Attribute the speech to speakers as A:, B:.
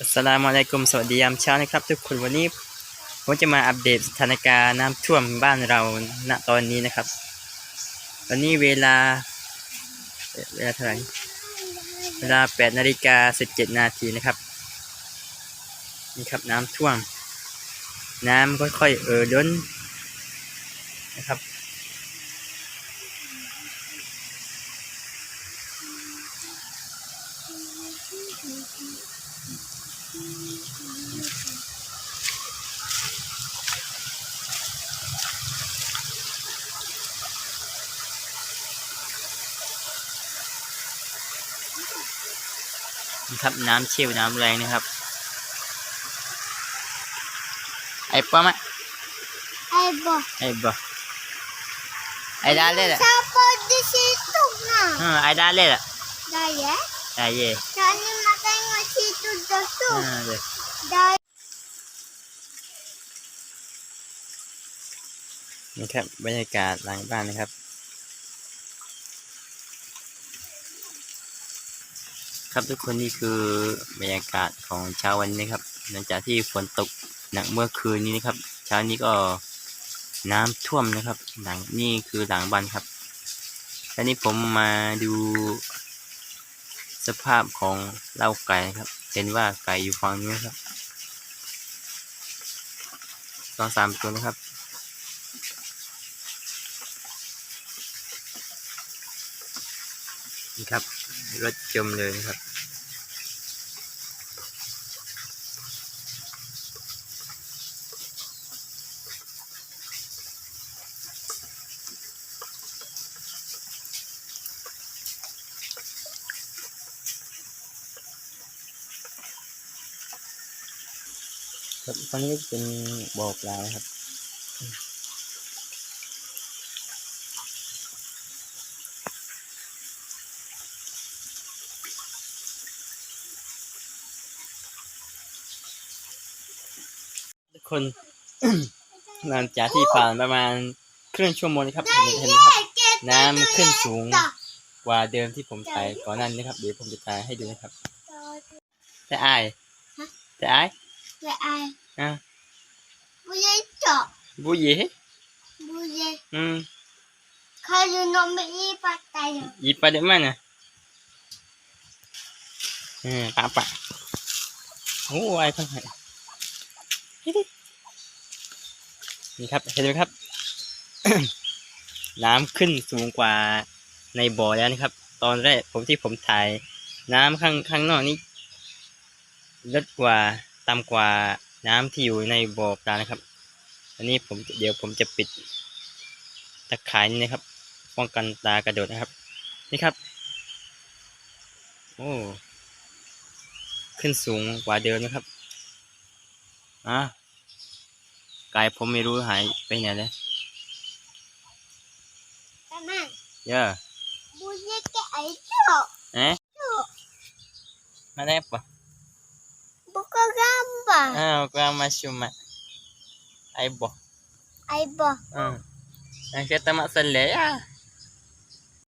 A: อัสลามุอะลัยกุมสวัสดียามเช้านะครับ ทุกคนวันนี้ผมจะมาอัปเดตสถานการณ์น้ำท่วมบ้านเราณตอนนี้นะครับวันนี้เวลา เวลาเท่าไหร่เวลา8นาฬิกา17นาทีนะครับนี่ครับน้ำท่วม น้ำค่อยๆเอ่อล้นนะครับ ครับน้ำเชี่ยวน้ำแรงนะครับ ไอ้ป้อมะ
B: Ebo.
A: ไอ้บ่ไอ้ดาเล่ละ
B: Siapa di situ nak?
A: เออไอ้ดาเล่ละ
B: Dah ya?
A: ไอ้เย่
B: Kak ni nak tengok
A: นี่ครับบรรยากาศหลังบ้านนะครับครับทุกคนนี่คือบรรยากาศของเช้าวันนี้ครับ หลังจากที่ฝนตกหนักเมื่อคืนนี้นะครับ เช้านี้ก็น้ำท่วมนะครับ หลังนี่คือหลังบ้านครับและนี่ผมมาดูสภาพของเล้าไก่ครับ เห็นว่าไก่อยู่ฝั่งนี้ครับตองสามตัวนะครับ นี่ครับรถจมเลยนะครับ ครับตอนนี้ก็เป็นบ่อปลานะครับทุกคน หลังจากที่ผ่านประมาณครึ่งชั่วโมงนะครับเห็นเห็นไหมครับ น้ำขึ้นสูงกว่าเดิมที่ผมถ่ายก่อนหน้านี้นะครับเดี๋ยวผมจะถ่ายให้ดูนะครับ แต่อาย
B: ฮะ
A: แต่อาย
B: Let ai?
A: อะ
B: Boleh tak?
A: บุหยี
B: Boleh.
A: อืม
B: Kalau nak beli pakai.
A: หยิบไปเดี๋ยวมันนะเออปะปะโอ้ไอ้พังไห้นี่ครับเห็นไหมครับ น้ำขึ้นสูงกว่าในบ่อแล้วนะครับ ตอนแรกผมที่ผมถ่าย น้ำข้างข้างนอกนี้ลดกว่า ต่ำกว่าน้ำที่อยู่ในบ่อปลานะครับ อันนี้ผมเดี๋ยวผมจะปิดตะข่ายนี้นะครับ ป้องกันปลากระโดดนะครับ นี่ครับ โอ้ขึ้นสูงกว่าเดิมนะครับอะกายผมไม่รู้หายไปไหนเลย
B: Teman.
A: เยอะ
B: Boleh ke air tak?
A: เอ๊ะ
B: Tak.
A: มาได้ปะ
B: Bukan gambar.
A: อ้าวก็มาชุมะ